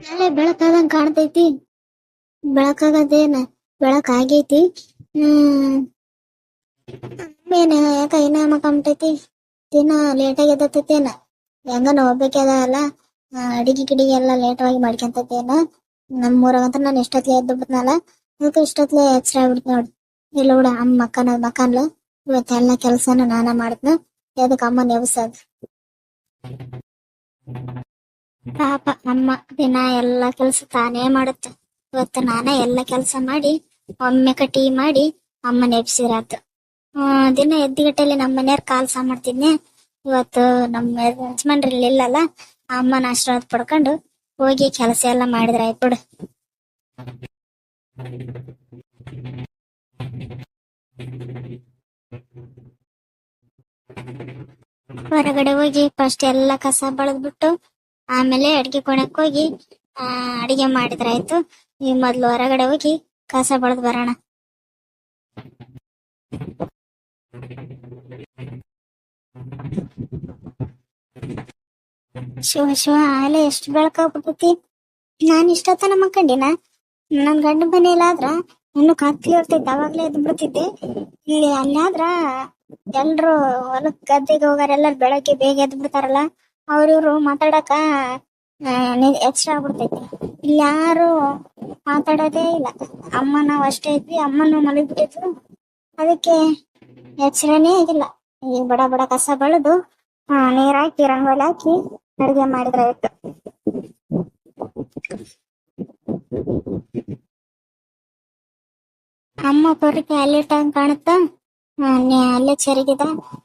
ನಾಳೆ ಬೆಳಕಾದಂಗ್ ಕಾಣ್ತೈತಿ. ಬೆಳಕಾಗದೇನ ಬೆಳಕ್ ಆಗೈತಿ ಹ್ಮ್. ಏನ ಯಾಕ ಇನ್ನ ಮಕ್ಕಂಬಿಟ್ಟೈತಿ ದಿನ ಲೇಟಾಗಿ ಎದ್ದತೈತೇನ? ಹೆಂಗನ ಹೋಗ್ಬೇಕಾದ ಅಲ್ಲ ಅಡಿಗೆ ಗಿಡಿಗೆ ಎಲ್ಲ ಲೇಟವಾಗಿ ಮಾಡ್ಕೊಂತೇನ ನಮ್ಮ ಊರಾಗಂತ ನಾನು ಇಷ್ಟೊತ್ಲೆ ಎದ್ದು ಬಿಡ್ತನಲ್ಲ ಅದಕ್ಕೆ ಇಷ್ಟೊತ್ಲೆ ಎಚ್ಚರ ಆಗ್ಬಿಡ್ತು ನೋಡಿ. ಇಲ್ಲ ಬಿಡ, ಅಮ್ಮ ಮಕ್ಕನ, ಮಕ್ಕನ್ಲ ಇವತ್ತೆಲ್ಲ ಕೆಲ್ಸನ ನಾನ ಮಾಡ್ತನ, ಎದಕ್ ಅಮ್ಮ ನೆವಸದ್ ಪಾಪ ಅಮ್ಮ ದಿನ ಎಲ್ಲ ಕೆಲಸ ತಾನೇ ಮಾಡುತ್ತೆ. ಇವತ್ತು ನಾನೇ ಎಲ್ಲ ಕೆಲಸ ಮಾಡಿ, ಒಮ್ಮೆ ಟೀ ಮಾಡಿ ಅಮ್ಮ ಹ್ಮ್, ದಿನ ಎದ್ದಿಗಟ್ಟಲೆ ನಮ್ಮ ಮನೆಯವ್ರ ಕಾಲ್ ಮಾಡ್ತೀನಿ ಇವತ್ತು ನಮ್ಮ ಯಜಮಾನ್ರು ಇಲ್ಲಿ ಇಲ್ಲಲ್ಲ, ಅಮ್ಮನ ಆಶೀರ್ವಾದ ಪಡ್ಕೊಂಡು ಹೋಗಿ ಕೆಲಸ ಎಲ್ಲ ಮಾಡಿದ್ರ ಬಿಡು. ಹೊರಗಡೆ ಹೋಗಿ ಫಸ್ಟ್ ಎಲ್ಲ ಕಸ ಬಳದ್ಬಿಟ್ಟು ಆಮೇಲೆ ಅಡಿಗೆ ಕೋಣಕ್ಕೆ ಹೋಗಿ, ಆ, ಅಡಿಗೆ ಮಾಡಿದ್ರಾಯ್ತು. ಈ ಮೊದ್ಲು ಹೊರಗಡೆ ಹೋಗಿ ಕಸ ಬಳದ್ ಬರೋಣ. ಶಿವ ಶಿವ ಆಲೆ ಎಷ್ಟು ಬೆಳಕಾಗ್ಬಿಟ್ಟೈತಿ ನಾನ್ ಇಷ್ಟತನ ಮಕ್ಕಂಡಿನ. ನನ್ ಗಂಡ ಮನೆಯಲ್ಲಾದ್ರ ಇನ್ನು ಕತ್ಲಿ ಇರ್ತೈತಿ ಅವಾಗ್ಲೇ ಎದ್ದು ಬಿಡ್ತಿದ್ದೆ. ಇಲ್ಲಿ ಅಲ್ಲಾದ್ರ ಎಲ್ರು ಹೊಲಕ್ ಗದ್ದೆಗೆ ಹೋಗಾರ ಎಲ್ಲಾರು ಬೆಳಗ್ಗೆ ಬೇಗ ಎದ್ದು ಬಿಡ್ತಾರಲ್ಲ. ಅವ್ರಿವ್ರು ಮಾತಾಡಕ ಎಕ್ಸ್ಟ್ರಾ ಆಗ್ಬಿಡ್ತೈತಿ. ಇಲ್ಲಿ ಯಾರು ಮಾತಾಡೋದೇ ಇಲ್ಲ. ಅಮ್ಮ ನಾವ್ ಅಷ್ಟೇ ಇದ್ವಿ, ಅಮ್ಮನು ಮಲಗಿಬಿಟ್ಟಿದ್ರು. ಅದಕ್ಕೆ ಎಚ್ಚರನೇ ಆಗಿಲ್ಲ. ಈ ಬಡ ಬಡ ಕಸ ಬೆಳೆದು ನೀರ್ ಹಾಕಿ ರಂಗೋಲಿ ಹಾಕಿ ಅಡುಗೆ ಮಾಡಿದ್ರೆ ಆಯ್ತು. ಅಮ್ಮ ಬರೋಕೆ ಅಲ್ಲಿ ಟೈಮ್ ಕಾಣುತ್ತಾ? ಅಲ್ಲೇ ಚರಗಿದ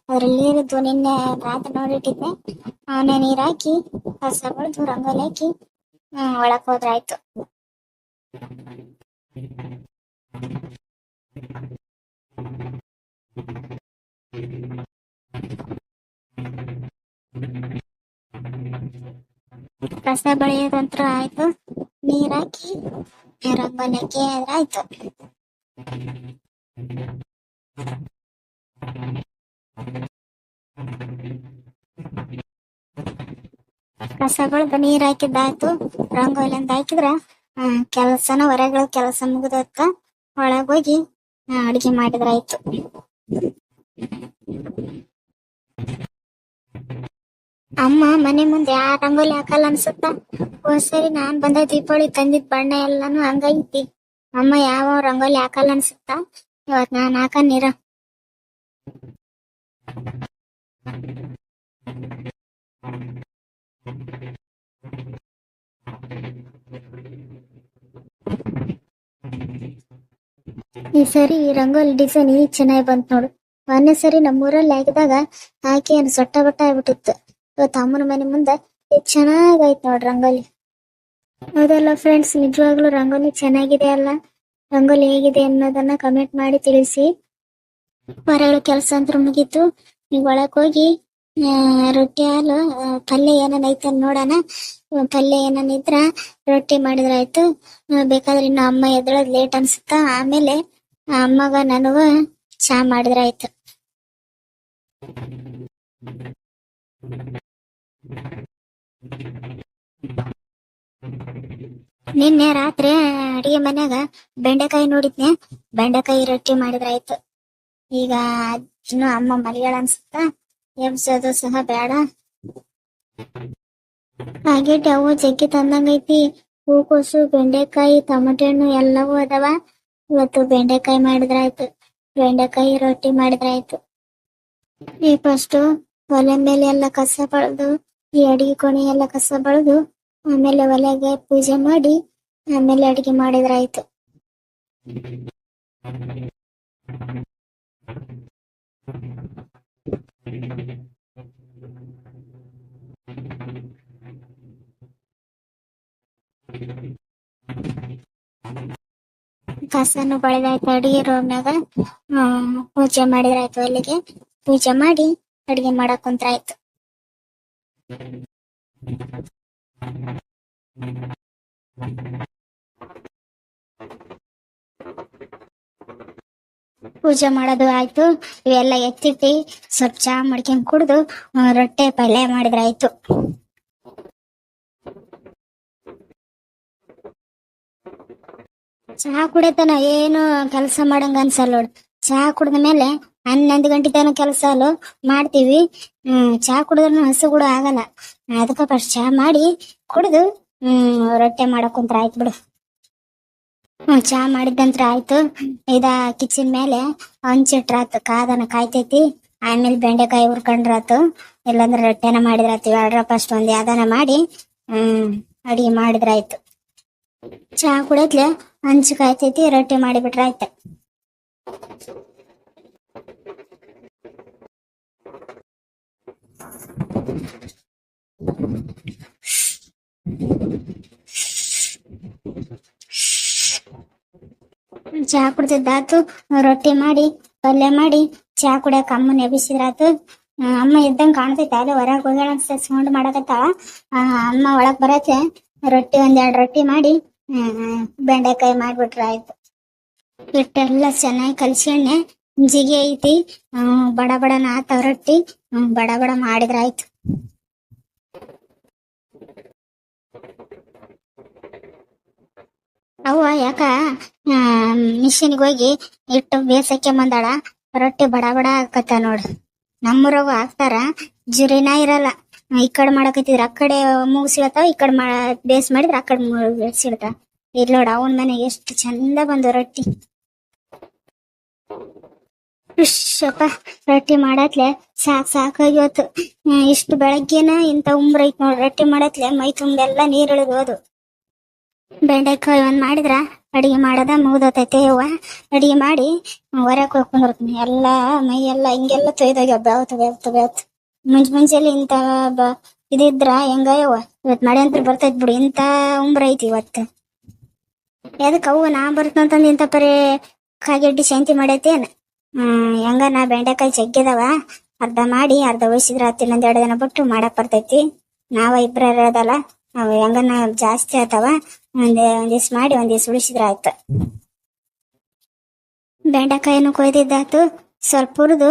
ಅದ್ರಲ್ಲಿ ನೀರಿದ್ದು ನಿನ್ನೆ ರಾತ್ರಿ ನೋಡಿಟ್ಟಿದ್ದೆ. ಅವನ ನೀರ್ ಹಾಕಿ ಕಸ ಬೆಳೆದು, ರಂಗೋಲಿ ಹಾಕಿ ಒಳಕ್ ಹೋದ್ರಾಯ್ತು ಕಸ ಬಳಿಯೋದಂತ್ರ ಆಯ್ತು. ನೀರ್ ಹಾಕಿ, ರಂಗೋಲಿ ಹಾಕಿ ಅದ್ರ ಆಯ್ತು. ಕಸ ಬೆಳೆದು ನೀರ್ ಹಾಕಿದ್ದಾಯ್ತು ರಂಗೋಲಿ ಅಂತ ಹಾಕಿದ್ರ ಕೆಲಸನ ಹೊರಗಳ ಕೆಲಸ ಮುಗಿದತ್ತ ಒಳಗೋಗಿ ಅಡಿಗೆ ಮಾಡಿದ್ರಾಯ್ತು. ಅಮ್ಮ, ಮನೆ ಮುಂದೆ ಯಾ ರಂಗೋಲಿ ಹಾಕಲ್ಲ ಅನ್ಸುತ್ತ? ಸರಿ ನಾನ್ ಬಂದ ದೀಪಾವಳಿ ತಂದಿದ್ ಬಣ್ಣ ಎಲ್ಲಾನು ಹಂಗೈತಿ. ಅಮ್ಮ ಯಾವ ರಂಗೋಲಿ ಹಾಕಲ್ಲ ಅನ್ಸುತ್ತ? ಇವತ್ ನಾನ್ ಹಾಕನ್ನಿರ ಈ ಸರಿ ಈ ರಂಗೋಲಿ ಡಿಸೈನ್ ಈಗ ಚೆನ್ನಾಗಿ ಬಂತ್ ನೋಡು. ಮೊನ್ನೆ ಸರಿ ನಮ್ಮೂರಲ್ಲಿ ಹಾಕಿದಾಗ ಹಾಕಿ ಏನು ಸೊಟ್ಟ ಬಟ್ಟ ಆಗ್ಬಿಟ್ಟಿತ್ತು. ಇವತ್ತು ಅಮ್ಮನ ಮನೆ ಮುಂದೆ ಚೆನ್ನಾಗೈತ್ ನೋಡ್ರಿ ರಂಗೋಲಿ. ಹೌದಲ್ಲ ಫ್ರೆಂಡ್ಸ್ ನಿಜವಾಗ್ಲೂ ರಂಗೋಲಿ ಚೆನ್ನಾಗಿದೆ ಅಲ್ಲ? ರಂಗೋಲಿ ಹೇಗಿದೆ ಅನ್ನೋದನ್ನ ಕಮೆಂಟ್ ಮಾಡಿ ತಿಳಿಸಿ. ಹೊರಗಡೆ ಕೆಲಸ ಅಂದ್ರೆ ಮುಗೀತು. ಈಗ ಒಳಕ್ ಹೋಗಿ ರೊಟ್ಟಿ, ಹಾಲು ಪಲ್ಯ ಏನೇನ್ ಐತೆ ನೋಡೋಣ. ಪಲ್ಯ ಏನಿದ್ರ ರೊಟ್ಟಿ ಮಾಡಿದ್ರಾಯ್ತು. ಬೇಕಾದ್ರೆ ಇನ್ನು ಅಮ್ಮ ಎದ್ರದ್ ಲೇಟ್ ಅನ್ಸುತ್ತ. ಆಮೇಲೆ ಅಮ್ಮಗ ನನಗ ಚಾ ಮಾಡಿದ್ರಾಯ್ತು. ನಿನ್ನೆ ರಾತ್ರಿ ಅಡಿಗೆ ಮನ್ಯಾಗ ಬೆಂಡೆಕಾಯಿ ನೋಡಿದ್ನೆ. ಬೆಂಡೆಕಾಯಿ ರೊಟ್ಟಿ ಮಾಡಿದ್ರಾಯ್ತು. ಈಗ ಇನ್ನು ಅಮ್ಮ ಮಲಿಗಳ ಅನ್ಸುತ್ತ? ಎಬ್ಸೋದು ಸಹ ಬೇಡ. ಹಾಗೆ ಅವು ಜಗ್ಗಿ ತಂದಂಗೈತಿ. ಹೂಕೋಸು, ಬೆಂಡೆಕಾಯಿ ಟೊಮೆಟೊ ಹಣ್ಣು ಎಲ್ಲವೂ ಅದಾವ. ಇವತ್ತು ಬೆಂಡೆಕಾಯಿ ಮಾಡಿದ್ರಾಯ್ತು. ಬೆಂಡೆಕಾಯಿ ರೊಟ್ಟಿ ಮಾಡಿದ್ರಾಯ್ತು. ಈ ಫಸ್ಟು ಒಲೆ ಮೇಲೆ ಎಲ್ಲ ಕಸ ಬಳ್ದು, ಈ ಅಡಿಗೆ ಕೋಣೆ ಎಲ್ಲ ಕಸ ಬಳ್ದು, ಆಮೇಲೆ ಒಲೆಗೆ ಪೂಜೆ ಮಾಡಿ, ಆಮೇಲೆ ಅಡಿಗೆ ಮಾಡಿದ್ರಾಯ್ತು. ಕಸನು ಬಳಿದಾಯ್ತು ಅಡಿಗೆ ರೂಮ್ನಾಗ. ಪೂಜೆ ಮಾಡಿದ್ರಾಯ್ತು ಅಲ್ಲಿಗೆ. ಪೂಜೆ ಮಾಡಿ ಅಡಿಗೆ ಮಾಡಕ್ ಕುಂತ್ರಾಯ್ತು. ಪೂಜೆ ಮಾಡೋದು ಆಯ್ತು. ಇವೆಲ್ಲ ಎತ್ತಿಟ್ಟಿ ಸ್ವಲ್ಪ ಚಾ ಮಾಡ್ಕೊಂಡ್ ಕುಡ್ದು ರೊಟ್ಟೆ ಪಲ್ಯ ಮಾಡಿದ್ರಾಯ್ತು ಚಹಾ ಕುಡಿತನ ಏನು ಕೆಲಸ ಮಾಡಂಗ ಅನ್ಸಲ್ಲ ನೋಡ್. ಚಹಾ ಕುಡಿದ ಮೇಲೆ ಹನ್ನೊಂದು ಗಂಟೆ ತನಕ ಕೆಲಸ ಅಲ್ಲೋ ಮಾಡ್ತೀವಿ. ಹ್ಮ್, ಚಹಾ ಕುಡಿದ್ರು ಹಸು ಕೂಡ ಆಗಲ್ಲ. ಅದಕ್ಕೆ ಫಸ್ಟ್ ಚಹಾ ಮಾಡಿ ಕುಡಿದು, ಹ್ಮ್, ರೊಟ್ಟೆ ಮಾಡಕ್ ಕುಂತ್ರ ಆಯ್ತು ಬಿಡು. ಹ್ಮ್ ಮಾಡಿದಂತ್ರ ಆಯ್ತು. ಇದ ಕಿಚನ್ ಮೇಲೆ ಹಂಚಿಟ್ರಾತು, ಕಾದನ ಕಾಯ್ತೈತಿ. ಆಮೇಲೆ ಬೆಂಡೆಕಾಯಿ ಹುರ್ಕೊಂಡ್ರಾತು. ಇಲ್ಲಾಂದ್ರೆ ರೊಟ್ಟೆನ ಮಾಡಿದ್ರಾತು. ಎರಡರ ಫಸ್ಟ್ ಒಂದ್ ಯಾವ್ದಾನ ಮಾಡಿ, ಹ್ಮ್, ಅಡಿಗೆ ಮಾಡಿದ್ರಾಯ್ತು. ಚಾ ಕುಡಿದ್ಲೆ, ಹಂಚು ಕಾಯ್ತೈತಿ, ರೊಟ್ಟಿ ಮಾಡಿಬಿಟ್ರೆ ಆಯ್ತು ಚಹಾ ಕುಡ್ತಿದ್ದಾತು ರೊಟ್ಟಿ ಮಾಡಿ, ಪಲ್ಯ ಮಾಡಿ ಚಹಾ ಕುಡಿಯಕ್ ಅಮ್ಮ ಎಬ್ಬಿಸಿದ್ರಾತು ಅಮ್ಮ ಇದ್ದಂಗ್ ಕಾಣ್ತೈತೆ, ಅಲ್ಲೇ ಹೊರಗ್ ಹೋಗ್ಯಾಳ ಸೌಂಡ್ ಮಾಡಕತ್ತಾಳ. ಅಮ್ಮ ಒಳಗ್ ಬರತ್ತೆ. ರೊಟ್ಟಿ ಒಂದೆರಡು ರೊಟ್ಟಿ ಮಾಡಿ ಬೆಂಡೆಕಾಯಿ ಮಾಡ್ಬಿಟ್ರಾಯ್ತು ಆಯ್ತು. ಚೆನ್ನಾಗಿ ಕಲ್ಸ್ಕೊಂಡೆ ಜಿಗಿ ಐತಿ. ಬಡ ಬಡ ನಾತಾವ್ ರೊಟ್ಟಿ ಬಡ ಬಡ ಮಾಡಿದ್ರ ಆಯ್ತು. ಅವ್ವ ಯಾಕ? ಮಿಷಿನ್ಗೆ ಹೋಗಿ ಇಟ್ಟು ಬೇಸಕ್ಕೆ ಬಂದಾಳ. ರೊಟ್ಟಿ ಬಡ ಬಡ ಹಾಕತ್ತ ನೋಡ್. ನಮ್ಮೂರಾಗ ಹಾಕ್ತಾರ. ಜುರಿನ ಇರಲ್ಲ. ಈ ಕಡೆ ಮಾಡಕತ್ತಿದ್ರ ಆ ಕಡೆ ಮುಗಿಸಿಳತಾವ ಈ ಕಡೆ ಮಾ ಬೇಸ್ ಮಾಡಿದ್ರ ಆ ಕಡೆ ಬೇಸಿಡ್ತಾವ ಇಲ್ಲಿ ನೋಡ ಅವನ ಮನೆಗೆ ಎಷ್ಟು ಚಂದ ಬಂದು ರೊಟ್ಟಿ. ಶಪ್ಪ ರೊಟ್ಟಿ ಮಾಡತ್ಲೆ ಸಾಕ್ ಸಾಕಾಗಿ ಹೋತು. ಹ್ಮ್, ಇಷ್ಟು ಬೆಳಗ್ಗೆನ ಇಂತ ಉಮ್ರ ಐತ್ ನೋಡ್ ರೊಟ್ಟಿ ಮಾಡತ್ಲೆ ಮೈ ತುಂಬೆಲ್ಲ ನೀರ್ ಇಳಿದು ಬೆಂಡೆಕಾಯಿ ಒಂದ್ ಮಾಡಿದ್ರ ಅಡಿಗೆ ಮಾಡದ ಮುಗ್ದತೈತೆ ಯವ್ವ. ಅಡಿಗೆ ಮಾಡಿ ಹೊರ ಹೋಗ್ಕೊಂಡಿರ್ತೀನಿ ಎಲ್ಲ ಮೈ ಎಲ್ಲ ಹಿಂಗೆಲ್ಲ ತೊಯ್ದೋಗ್ಯಾವ ಬೆಳ್ತು ಬೆಳ್ತು ಬೆಳ್ತು ಮುಂಜ್ ಮುಂಜಾನೆ ಇಂತ ಬ ಇದಿದ್ರ ಹೆಂಗ ಇವತ್ ಮಳೆ ಅಂತ ಬರ್ತೈತ್ ಬಿಡು. ಇಂತ ಉಂಬ್ರ ಐತಿ ಇವತ್ತು. ಎದಕ್ ಅವು ನಾ ಬರ್ತಂತಂದ್ ಇಂತ ಪರಿ ಕಾಗೆಡ್ಡಿ ಶಾಂತಿ ಮಾಡೈತೇನ? ಹ್ಮ್, ಹೆಂಗ ನಾ ಬೆಂಡೆಕಾಯಿ ಜಗ್ಗಿದಾವ. ಅರ್ಧ ಮಾಡಿ ಅರ್ಧ ಉಳಿಸಿದ್ರ ಹತ್ತು ಇನ್ನೊಂದ್ ಎರಡು ದಿನ ಬಿಟ್ಟು ಮಾಡಕ್ ಬರ್ತೈತಿ. ನಾವ ಇಬ್ರ ಇರೋದಲ್ಲ ಅವು ಹೆಂಗನ ಜಾಸ್ತಿ ಆತಾವ. ಒಂದ್ ಒಂದ್ ದಿವ್ಸ ಮಾಡಿ ಒಂದ್ ದಿವ್ಸ ಉಳಿಸಿದ್ರ ಆಯ್ತು. ಬೆಂಡೆಕಾಯಿನೂ ಕೊಯ್ದಿದ್ದಾತು ಸ್ವಲ್ಪ ಹುರಿದು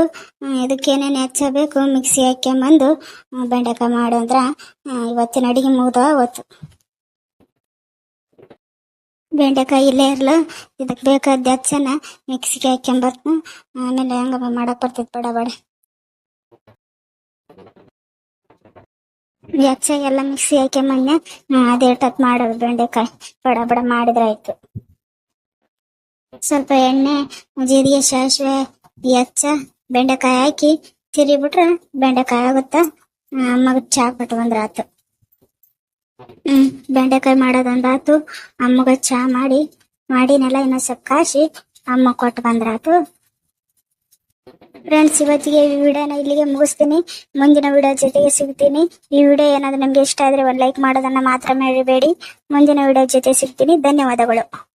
ಇದಕ್ಕೇನೇನು ಹೆಚ್ಚಬೇಕು, ಮಿಕ್ಸಿ ಹಾಕ್ಯಂಬಂದು ಬಂದು ಬೆಂಡೆಕಾಯಿ ಮಾಡಂದ್ರ ಇವತ್ತಿನ ಅಡಿಗೆ ಮುಗ್ದ ಅವತ್ತು ಬೆಂಡೆಕಾಯಿ ಇಲ್ಲೇ ಇರ್ಲ ಇದಕ್ಕೆ ಬೇಕಾದ ಹೆಚ್ಚನ ಮಿಕ್ಸಿಗೆ ಹಾಕ್ಯಂಬರ್ತ ಆಮೇಲೆ ಹಂಗ ಮಾಡಕ್ ಬರ್ತೈತಿ ಬಡ ಬಡ. ಹೆಚ್ಚ ಎಲ್ಲ ಮಿಕ್ಸಿ ಹಾಕಿ ಅದೇ ಟತ್ ಮಾಡೋದು ಬೆಂಡೆಕಾಯಿ. ಬಡ ಬಡ ಮಾಡಿದ್ರಾಯ್ತು. ಸ್ವಲ್ಪ ಎಣ್ಣೆ, ಜೀರಿಗೆ, ಸಾಸಿವೆ ಹೆಚ್ಚ ಬೆಂಡೆಕಾಯಿ ಹಾಕಿ ತಿರಿಬಿಟ್ರೆ ಬೆಂಡೆಕಾಯಿ ಆಗುತ್ತ? ಅಮ್ಮಗ ಚಾ ಕೊಟ್ಟು ಆತು ಹ್ಮ್, ಬೆಂಡೆಕಾಯಿ ಮಾಡೋದೊಂದಾತು ಅಮ್ಮಗ ಚಾ ಮಾಡಿ ಮಾಡಿನೆಲ್ಲ ಇನ್ನೊಂದ್ ಸ್ವಲ್ಪ ಕಾಸಿ ಅಮ್ಮ ಕೊಟ್ಟು ಬಂದ್ರಾತು ಫ್ರೆಂಡ್ಸ್ ಇವತ್ತಿಗೆ ಈ ವಿಡಿಯೋನ ಇಲ್ಲಿಗೆ ಮುಗಿಸ್ತೀನಿ. ಮುಂದಿನ ವಿಡಿಯೋ ಜೊತೆಗೆ ಸಿಗ್ತೀನಿ. ಈ ವಿಡಿಯೋ ಏನಾದ್ರೂ ನಿಮ್ಗೆ ಇಷ್ಟ ಆದ್ರೆ ಒಂದು ಲೈಕ್ ಮಾಡೋದನ್ನ ಮಾತ್ರ ಮರಿಬೇಡಿ. ಮುಂದಿನ ವಿಡಿಯೋ ಜೊತೆ ಸಿಗ್ತೀನಿ. ಧನ್ಯವಾದಗಳು.